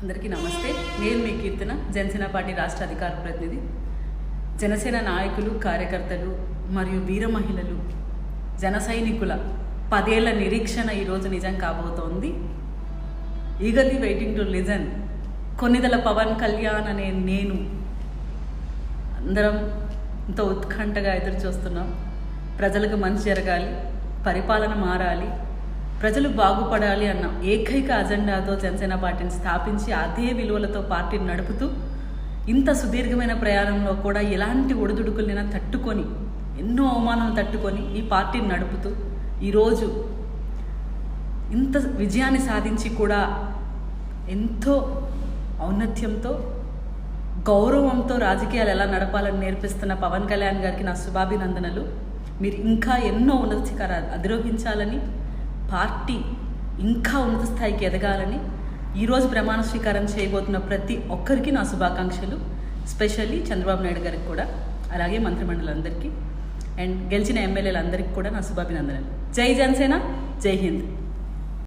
అందరికీ నమస్తే. నేను మీ కీర్తన జనసేన పార్టీ రాష్ట్ర అధికార ప్రతినిధి. జనసేన నాయకులు కార్యకర్తలు మరియు వీర మహిళలు జన సైనికుల పదేళ్ళ నిరీక్షణ ఈరోజు నిజం కాబోతోంది. ఈగలీ వెయిటింగ్ టు లిజన్ కొన్నిదల పవన్ కళ్యాణ్ అనే నేను అందరం ఎంతో ఉత్కంఠగా ఎదురు చూస్తున్నాం ప్రజలకు మంచి జరగాలి పరిపాలన మారాలి ప్రజలు బాగుపడాలి అన్న ఏకైక అజెండాతో జనసేన పార్టీని స్థాపించి అదే విలువలతో పార్టీని నడుపుతూ ఇంత సుదీర్ఘమైన ప్రయాణంలో కూడా ఎలాంటి ఒడిదుడుకులైనా తట్టుకొని ఎన్నో అవమానాలు తట్టుకొని ఈ పార్టీని నడుపుతూ ఈరోజు ఇంత విజయాన్ని సాధించి కూడా ఎంతో ఔన్నత్యంతో గౌరవంతో రాజకీయాలు ఎలా నడపాలని నేర్పిస్తున్న పవన్ కళ్యాణ్ గారికి నా శుభాభినందనలు. మీరు ఇంకా ఎన్నో ఉన్నత శిఖరాలు అధిరోహించాలని పార్టీ ఇంకా ఉన్నత స్థాయికి ఎదగాలని ఈరోజు ప్రమాణ స్వీకారం చేయబోతున్న ప్రతి ఒక్కరికి నా శుభాకాంక్షలు స్పెషల్లీ చంద్రబాబు నాయుడు గారికి కూడా అలాగే మంత్రిమండలందరికీ. అండ్ గెలిచిన ఎమ్మెల్యేలందరికీ కూడా నా శుభాభినందనలు. జై జనసేన జై హింద్.